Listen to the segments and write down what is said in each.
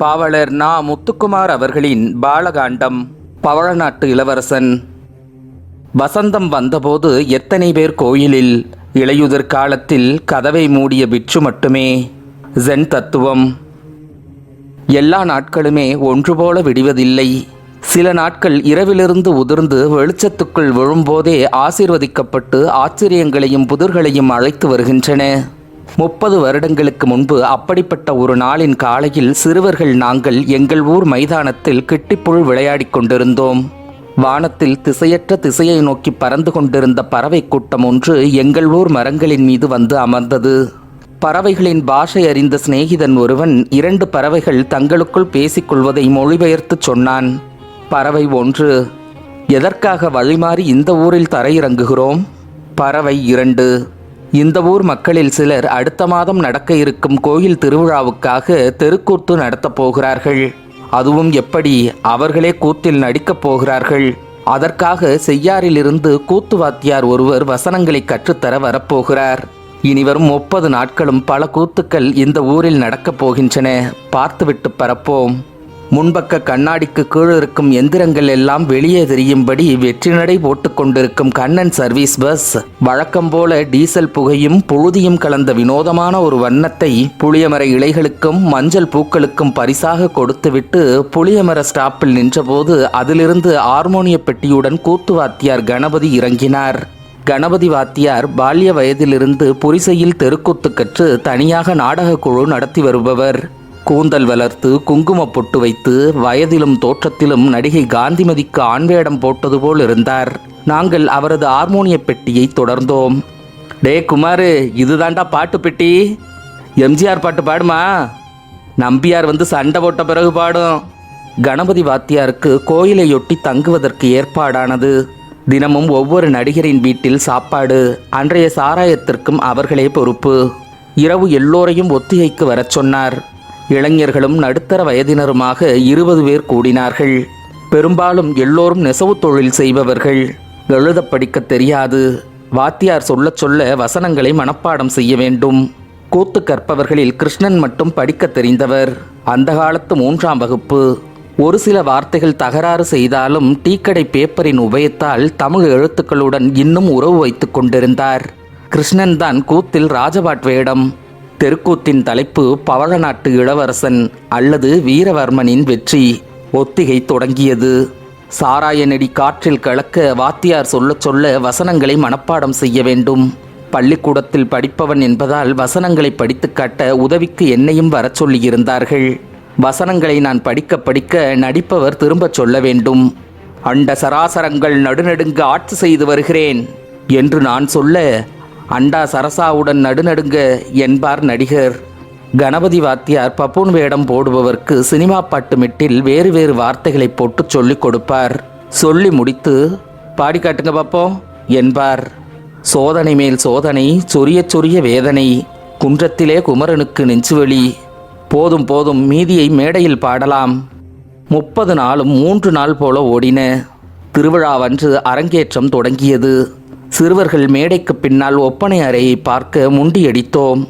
பாவலர் நா முத்துக்குமார் அவர்களின் பாலகாண்டம் பவழநாட்டு இளவரசன். வசந்தம் வந்தபோது எத்தனை பேர் கோயிலில் இளையுதிர் காலத்தில் கதவை மூடிய பிட்சு மட்டுமே ஜென் தத்துவம். எல்லா நாட்களுமே ஒன்று போல விடிவதில்லை. சில நாட்கள் இரவிலிருந்து உதிர்ந்து வெளிச்சத்துக்குள் விழும்போதே ஆசீர்வதிக்கப்பட்டு ஆச்சரியங்களையும் புதிர்களையும் அழைத்து வருகின்றன. முப்பது வருடங்களுக்கு முன்பு அப்படிப்பட்ட ஒரு நாளின் காலையில் சிறுவர்கள் நாங்கள் எங்கள் ஊர் மைதானத்தில் கிட்டிப்புள் விளையாடிக் கொண்டிருந்தோம். வானத்தில் திசையற்ற திசையை நோக்கி பறந்து கொண்டிருந்த பறவை கூட்டம் ஒன்று எங்கள் ஊர் மரங்களின் மீது வந்து அமர்ந்தது. பறவைகளின் பாஷை அறிந்த சிநேகிதன் ஒருவன் இரண்டு பறவைகள் தங்களுக்குள் பேசிக்கொள்வதை மொழிபெயர்த்துச் சொன்னான். பறவை ஒன்று எதற்காக வழிமாறி இந்த ஊரில் தரையிறங்குகிறோம்? பறவை இரண்டு இந்த ஊர் மக்களில் சிலர் அடுத்த மாதம் நடக்க இருக்கும் கோயில் திருவிழாவுக்காக தெருக்கூத்து நடத்தப் போகிறார்கள். அதுவும் எப்படி? அவர்களே கூத்தில் நடிக்கப் போகிறார்கள். அதற்காக செய்யாறிலிருந்து கூத்து வாத்தியார் ஒருவர் வசனங்களை கற்றுத்தர வரப்போகிறார். இனி வரும் முப்பது நாட்களும் பல கூத்துக்கள் இந்த ஊரில் நடக்கப் போகின்றன. பார்த்துவிட்டு பரப்போம். முன்பக்க கண்ணாடிக்கு கீழ் இருக்கும் எந்திரங்கள் எல்லாம் வெளியே தெரியும்படி வெற்றி நடை போட்டுக் கொண்டிருக்கும் கண்ணன் சர்வீஸ் பஸ். வழக்கம் போல டீசல் புகையும் புழுதியும் கலந்த வினோதமான ஒரு வண்ணத்தை புளியமர இலைகளுக்கும் மஞ்சள் பூக்களுக்கும் பரிசாக கொடுத்துவிட்டு புளியமர ஸ்டாப்பில் நின்றபோது அதிலிருந்து ஹார்மோனிய பெட்டியுடன் கூத்து வாத்தியார் கணபதி இறங்கினார். கணபதி வாத்தியார் பால்ய வயதிலிருந்து புரிசையில் தெருக்கூத்து கற்று தனியாக நாடகக் குழு நடத்தி வருபவர். கூந்தல் வளர்த்து குங்குமப் பொட்டு வைத்து வயதிலும் தோற்றத்திலும் நடிகை காந்திமதிக்கு ஆண்வேடம் போட்டது போல் இருந்தார். நாங்கள் அவரது ஹார்மோனிய பெட்டியை தொடர்ந்தோம். டே குமாரு இதுதான்டா பாட்டு பெட்டி. எம்ஜிஆர் பாட்டு பாடுமா? நம்பியார் வந்து சண்டை போட்ட பிறகு பாடும். கணபதி வாத்தியாருக்கு கோயிலையொட்டி தங்குவதற்கு ஏற்பாடானது. தினமும் ஒவ்வொரு நடிகரின் வீட்டில் சாப்பாடு அன்றைய சாராயத்திற்கும் அவர்களே பொறுப்பு. இரவு எல்லோரையும் ஒத்திகைக்கு வரச் சொன்னார். இளைஞர்களும் நடுத்தர வயதினருமாக இருபது பேர் கூடினார்கள். பெரும்பாலும் எல்லோரும் நெசவு தொழில் செய்பவர்கள். எழுத படிக்க தெரியாது. வாத்தியார் சொல்லச் சொல்ல வசனங்களை மனப்பாடம் செய்ய வேண்டும். கூத்து கற்பவர்களில் கிருஷ்ணன் மட்டும் படிக்க தெரிந்தவர். அந்த காலத்து மூன்றாம் வகுப்பு. ஒரு சில வார்த்தைகள் தகராறு செய்தாலும் டீக்கடை பேப்பரின் உபயத்தால் தமிழ் எழுத்துக்களுடன் இன்னும் உறவு வைத்துக் கொண்டிருந்தார். கிருஷ்ணன் தான் கூத்தில் ராஜபாட் வேடம். தெருக்கூத்தின் தலைப்பு பவழநாட்டு இளவரசன் அல்லது வீரவர்மனின் வெற்றி ஒத்திகை தொடங்கியது. சாராய நெடி காற்றில் கலக்க வாத்தியார் சொல்லச் சொல்ல வசனங்களை மனப்பாடம் செய்ய வேண்டும். பள்ளிக்கூடத்தில் படிப்பவன் என்பதால் வசனங்களை படித்துக் காட்ட உதவிக்கு என்னையும் வரச் சொல்லியிருந்தார்கள். வசனங்களை நான் படிக்க படிக்க நடிப்பவர் திரும்பச் சொல்ல வேண்டும். அண்ட சராசரங்கள் நடுநடுங்க ஆட்சி செய்து வருகிறேன் என்று நான் சொல்ல அண்டா சரசாவுடன் நடுநடுங்க என்பார் நடிகர். கணபதி வாத்தியார் பப்பூன் வேடம் போடுபவர்க்கு சினிமா பாட்டு மெட்டில் வேறு வேறு வார்த்தைகளை போட்டு சொல்லிக் கொடுப்பார். சொல்லி முடித்து பாடி காட்டுங்க பாப்போம் என்பார். சோதனை மேல் சோதனை சொரிய சொரிய வேதனை குன்றத்திலே குமரனுக்கு நெஞ்சுவலி போதும் போதும் மீதியை மேடையில் பாடலாம். முப்பது நாளும் மூன்று நாள் போல ஓடின. திருவிழாவன்று அரங்கேற்றம் தொடங்கியது. சிறுவர்கள் மேடைக்கு பின்னால் ஒப்பனை அறையை பார்க்க முண்டியடித்தோம்.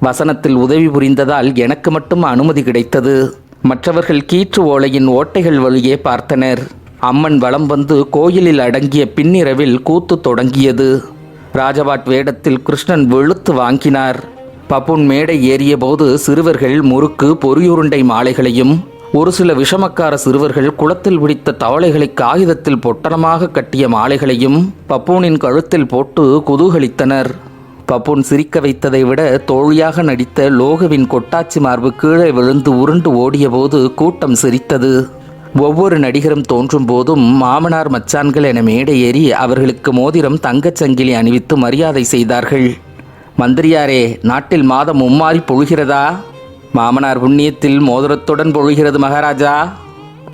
வசனத்தில் உதவி புரிந்ததால் எனக்கு மட்டும் அனுமதி கிடைத்தது. மற்றவர்கள் கீற்று ஓலையின் ஓட்டைகள் வழியே பார்த்தனர். அம்மன் வலம் வந்து கோயிலில் அடங்கிய பின்னிரவில் கூத்து தொடங்கியது. ராஜபாட் வேடத்தில் கிருஷ்ணன் வெளுத்து வாங்கினார். பப்புன் மேடை ஏறியபோது சிறுவர்கள் முறுக்கு பொறியுருண்டை மாலைகளையும் ஒரு சில விஷமக்கார சிறுவர்கள் குளத்தில் பிடித்த தவளைகளை காகிதத்தில் பொட்டணமாக கட்டிய மாலைகளையும் பப்பூனின் கழுத்தில் போட்டு குதூகலித்தனர். பப்பூன் சிரிக்க வைத்ததை விட தோழியாக நடித்த லோகவின் கொட்டாச்சி மார்பு கீழே விழுந்து உருண்டு ஓடியபோது கூட்டம் சிரித்தது. ஒவ்வொரு நடிகரும் தோன்றும் போதும் மாமனார் மச்சான்கள் என மேடையேறி அவர்களுக்கு மோதிரம் தங்கச் சங்கிலி அணிவித்து மரியாதை செய்தார்கள். மந்திரியாரே நாட்டில் மாதம் மும்மாறி பொழுகிறதா? மாமனார் புண்ணியத்தில் மோதிரத்துடன் பொழுகிறது மகாராஜா.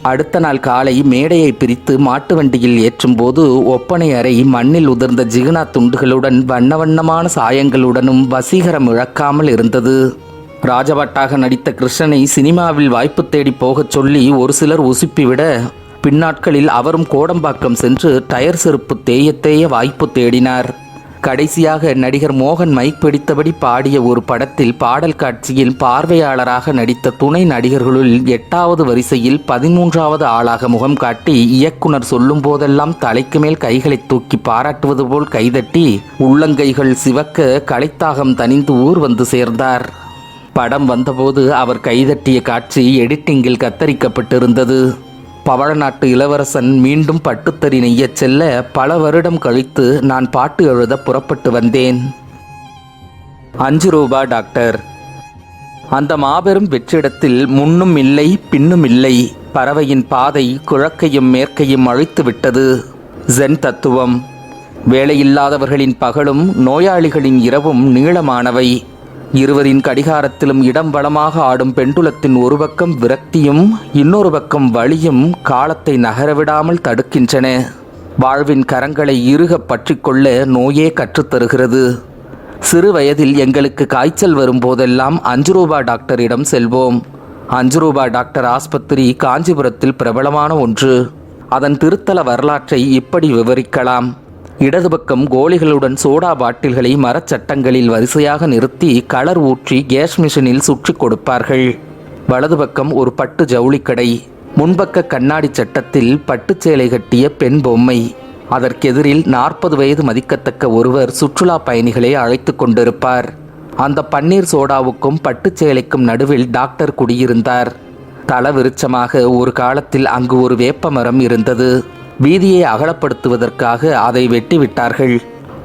அடுத்த நாள் காலை மேடையை பிரித்து மாட்டு வண்டியில் ஏற்றும்போது ஒப்பனை அறை மண்ணில் உதிர்ந்த ஜிகுனா துண்டுகளுடன் வண்ண வண்ணமான சாயங்களுடனும் வசீகரம் இழக்காமல் இருந்தது. ராஜபட்டாக நடித்த கிருஷ்ணனை சினிமாவில் வாய்ப்பு தேடி போகச் சொல்லி ஒரு சிலர் உசுப்பிவிட பின்னாட்களில் அவரும் கோடம்பாக்கம் சென்று டயர் செருப்பு தேய தேய வாய்ப்பு தேடினார். கடைசியாக நடிகர் மோகன் மைக் பிடித்தபடி பாடிய ஒரு படத்தில் பாடல் காட்சியில் பார்வையாளராக நடித்த துணை நடிகர்களுள் எட்டாவது வரிசையில் பதிமூன்றாவது ஆளாக முகம் காட்டி இயக்குனர் சொல்லும் போதெல்லாம் தலைக்கு மேல் கைகளை தூக்கி பாராட்டுவது போல் கைதட்டி உள்ளங்கைகள் சிவக்க கலைத்தாகம் தனிந்து ஊர் வந்து சேர்ந்தார். படம் வந்தபோது அவர் கைதட்டிய காட்சி எடிட்டிங்கில் கத்தரிக்கப்பட்டிருந்தது. பவழநாட்டு இளவரசன் மீண்டும் பட்டுத்தறி நெய்யச் செல்ல பல வருடம் கழித்து நான் பாட்டு எழுத புறப்பட்டு வந்தேன். அஞ்சு ரூபா டாக்டர். அந்த மாபெரும் வெற்றிடத்தில் முன்னும் இல்லை பின்னும் இல்லை. பறவையின் பாதை குழக்கையும் மேற்கையும் அழித்து விட்டது. ஜென் தத்துவம். வேலையில்லாதவர்களின் பகலும் நோயாளிகளின் இரவும் நீளமானவை. இருவரின் கடிகாரத்திலும் இடம் வளமாக ஆடும் பெண்டுலத்தின் ஒரு பக்கம் விரக்தியும் இன்னொரு பக்கம் வழியும் காலத்தை நகரவிடாமல் தடுக்கின்றன. வாழ்வின் கரங்களை இறுக பற்றிக்கொள்ள நோயே கற்றுத்தருகிறது சிறு வயதில் எங்களுக்கு காய்ச்சல் வரும்போதெல்லாம் அஞ்சு ரூபா டாக்டரிடம் செல்வோம். அஞ்சு ரூபா டாக்டர் ஆஸ்பத்திரி காஞ்சிபுரத்தில் பிரபலமான ஒன்று. அதன் திருத்தல வரலாற்றை இப்படி விவரிக்கலாம். இடது பக்கம் கோலிகளுடன் சோடா பாட்டில்களை மரச்சட்டங்களில் வரிசையாக நிறுத்தி கலர் ஊற்றி கேஸ் மிஷினில் சுற்றி கொடுப்பார்கள். வலது பக்கம் ஒரு பட்டு ஜவுளிக்கடை முன்பக்க கண்ணாடி சட்டத்தில் பட்டுச் சேலை கட்டிய பெண் பொம்மை. அதற்கெதிரில் நாற்பது வயது மதிக்கத்தக்க ஒருவர் சுற்றுலா பயணிகளை அழைத்து கொண்டிருப்பார். அந்த பன்னீர் சோடாவுக்கும் பட்டுச் சேலைக்கும் நடுவில் டாக்டர் குடியிருந்தார். தலவிருச்சமாக ஒரு காலத்தில் அங்கு ஒரு வேப்ப மரம் இருந்தது. வீதியை அகலப்படுத்துவதற்காக அதை வெட்டிவிட்டார்கள்.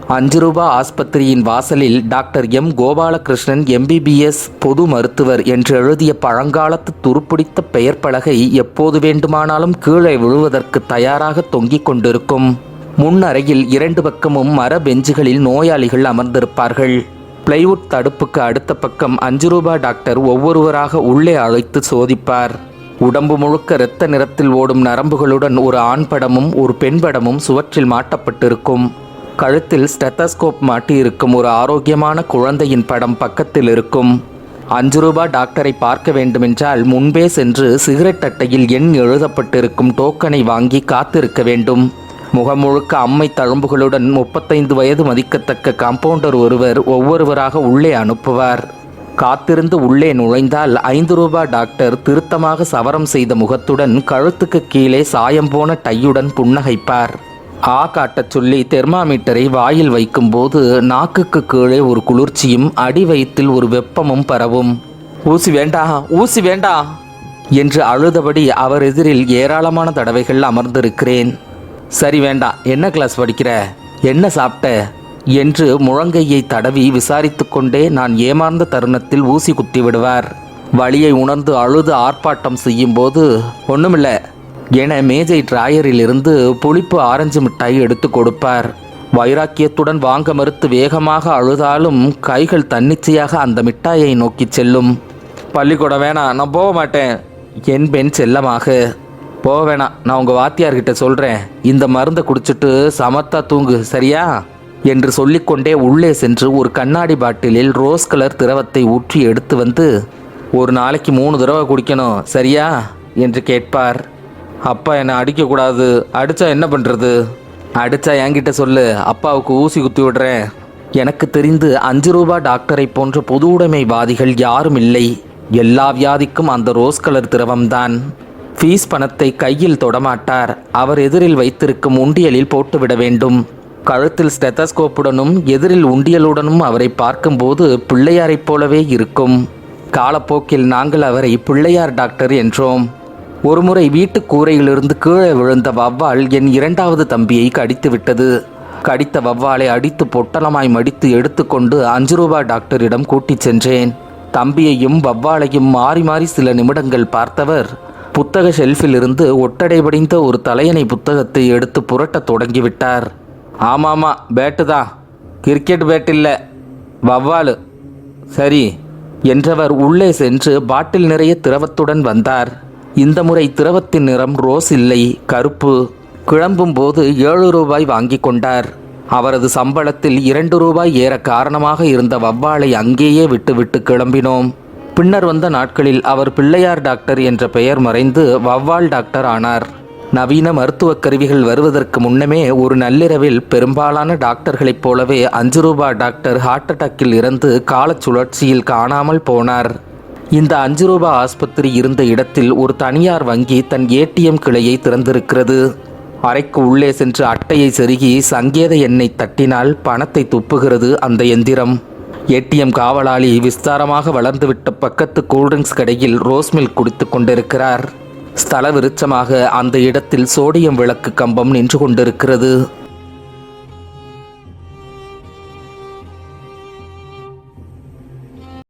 அஞ்சு ரூபா ஆஸ்பத்திரியின் வாசலில் டாக்டர் எம். கோபாலகிருஷ்ணன் எம்பிபிஎஸ் பொது மருத்துவர் என்று எழுதிய பழங்காலத்து துருப்பிடித்த பெயர் பலகை எப்போது வேண்டுமானாலும் கீழே விழுவதற்கு தயாராக தொங்கிக் கொண்டிருக்கும். முன் அறையில் இரண்டு பக்கமும் மர பெஞ்சுகளில் நோயாளிகள் அமர்ந்திருப்பார்கள். பிளைவுட் தடுப்புக்கு அடுத்த பக்கம் அஞ்சு ரூபா டாக்டர் ஒவ்வொருவராக உள்ளே அழைத்து சோதிப்பார். உடம்பு முழுக்க இரத்த நிறத்தில் ஓடும் நரம்புகளுடன் ஒரு ஆண் படமும் ஒரு பெண் படமும் சுவற்றில் மாட்டப்பட்டிருக்கும். கழுத்தில் ஸ்டெத்தஸ்கோப் மாட்டியிருக்கும் ஒரு ஆரோக்கியமான குழந்தையின் படம் பக்கத்தில் இருக்கும். அஞ்சு ரூபா டாக்டரை பார்க்க வேண்டுமென்றால் முன்பே சென்று சிகரெட் அட்டையில் எண் எழுதப்பட்டிருக்கும் டோக்கனை வாங்கி காத்திருக்க வேண்டும். முகம் முழுக்க அம்மை தழும்புகளுடன் முப்பத்தைந்து வயது மதிக்கத்தக்க காம்பவுண்டர் ஒருவர் ஒவ்வொருவராக உள்ளே அனுப்புவார். காத்திருந்து உள்ளே நுழைந்தால் ஐந்து ரூபா டாக்டர் திருத்தமாக சவரம் செய்த முகத்துடன் கழுத்துக்கு கீழே சாயம் போன டையுடன் புன்னகைப்பார். ஆ காட்டச் சொல்லி தெர்மாமீட்டரை வாயில் வைக்கும்போது நாக்குக்கு கீழே ஒரு குளிர்ச்சியும் அடி வயிற்றில் ஒரு வெப்பமும் பரவும். ஊசி வேண்டா ஊசி வேண்டா! என்று அழுதபடி அவர் எதிரில் ஏராளமான தடவைகள் அமர்ந்திருக்கிறேன். சரி வேண்டாம் என்ன கிளாஸ் படிக்கிற? என்ன சாப்பிட்ட? என்று முழங்கையை தடவி விசாரித்து கொண்டே நான் ஏமாந்த தருணத்தில் ஊசி குத்தி விடுவார். வழியை உணர்ந்து அழுது ஆர்ப்பாட்டம் செய்யும்போது ஒன்றுமில்லை என மேஜை டிராயரிலிருந்து புளிப்பு ஆரஞ்சு மிட்டாய் எடுத்து கொடுப்பார். வைராக்கியத்துடன் வாங்க மறுத்து வேகமாக அழுதாலும் கைகள் தன்னிச்சையாக அந்த மிட்டாயை நோக்கி செல்லும். பள்ளிக்கூடம் வேணாம் நான் போக மாட்டேன். என் பெண் செல்லமாக. போக வேணாம் நான் உங்கள் வாத்தியார்கிட்ட சொல்கிறேன் இந்த மருந்தை குடிச்சிட்டு சமத்தா தூங்கு சரியா? என்று சொல்லிக்கொண்டே உள்ளே சென்று ஒரு கண்ணாடி பாட்டிலில் ரோஸ் கலர் திரவத்தை ஊற்றி எடுத்து வந்து ஒரு நாளைக்கு மூணு தடவை குடிக்கணும் சரியா? என்று கேட்பார். அப்பா என்னை அடிக்கக்கூடாது. அடித்தா என்ன பண்ணுறது அடித்தா என்கிட்ட சொல்லு. அப்பாவுக்கு ஊசி குத்தி விடுறேன். எனக்கு தெரிந்து அஞ்சு ரூபா டாக்டரை போன்ற பொது உடைமைவாதிகள் யாரும் இல்லை. எல்லா வியாதிக்கும் அந்த ரோஸ் கலர் திரவம்தான். ஃபீஸ் பணத்தை கையில் தொடமாட்டார் அவர் எதிரில் வைத்திருக்கும் உண்டியலில் போட்டுவிட வேண்டும். கழுத்தில் ஸ்டெத்தஸ்கோப்புடனும் எதிரில் உண்டியலுடனும் அவரை பார்க்கும்போது பிள்ளையாரைப் போலவே இருக்கும். காலப்போக்கில் நாங்கள் அவரை பிள்ளையார் டாக்டர் என்றோம். ஒருமுறை வீட்டு கூரையிலிருந்து கீழே விழுந்த வவ்வால் என் இரண்டாவது தம்பியை கடித்து விட்டது கடித்த வவ்வாலை அடித்து பொட்டலமாய் மடித்து எடுத்துக்கொண்டு அஞ்சு ரூபா டாக்டரிடம் கூட்டிச் சென்றேன். தம்பியையும் வவ்வாலையும் மாறி மாறி சில நிமிடங்கள் பார்த்தவர் புத்தக ஷெல்ஃபிலிருந்து ஒட்டடை படிந்த ஒரு தலையணை புத்தகத்தை எடுத்து புரட்டத் தொடங்கிவிட்டார். ஆமாமா பேட்டு தான். கிரிக்கெட் பேட் இல்லை. வவ்வாலு. சரி என்றவர் உள்ளே சென்று பாட்டில் நிறைய திரவத்துடன் வந்தார். இந்த முறை திரவத்தின் நிறம் ரோஸ் இல்லை கருப்பு. கிளம்பும் போது ஏழு ரூபாய் வாங்கி கொண்டார். அவரது சம்பளத்தில் இரண்டு ரூபாய் ஏற காரணமாக இருந்த வவ்வாளை அங்கேயே விட்டுவிட்டு கிளம்பினோம். பின்னர் வந்த நாட்களில் அவர் பிள்ளையார் டாக்டர் என்ற பெயர் மறைந்து வவ்வால் டாக்டர் ஆனார். நவீன மருத்துவக் கருவிகள் வருவதற்கு முன்னமே ஒரு நள்ளிரவில் பெரும்பாலான டாக்டர்களைப் போலவே அஞ்சு ரூபா டாக்டர் ஹார்ட் அட்டாக்கில் இருந்து காலச் சுழற்சியில் காணாமல் போனார். இந்த அஞ்சு ரூபா ஆஸ்பத்திரி இருந்த இடத்தில் ஒரு தனியார் வங்கி தன் ஏடிஎம் கிளையை திறந்திருக்கிறது. அறைக்கு உள்ளே சென்று அட்டையை செருகி சங்கேத எண்ணை தட்டினால் பணத்தை துப்புகிறது அந்த எந்திரம். ஏடிஎம் காவலாளி விஸ்தாரமாக வளர்ந்துவிட்ட பக்கத்து கூல்ட்ரிங்க்ஸ் கடையில் ரோஸ் மில்க் குடித்துக் கொண்டிருக்கிறார். ஸ்தல விருட்சமாக அந்த இடத்தில் சோடியம் விளக்கு கம்பம் நின்று கொண்டிருக்கிறது.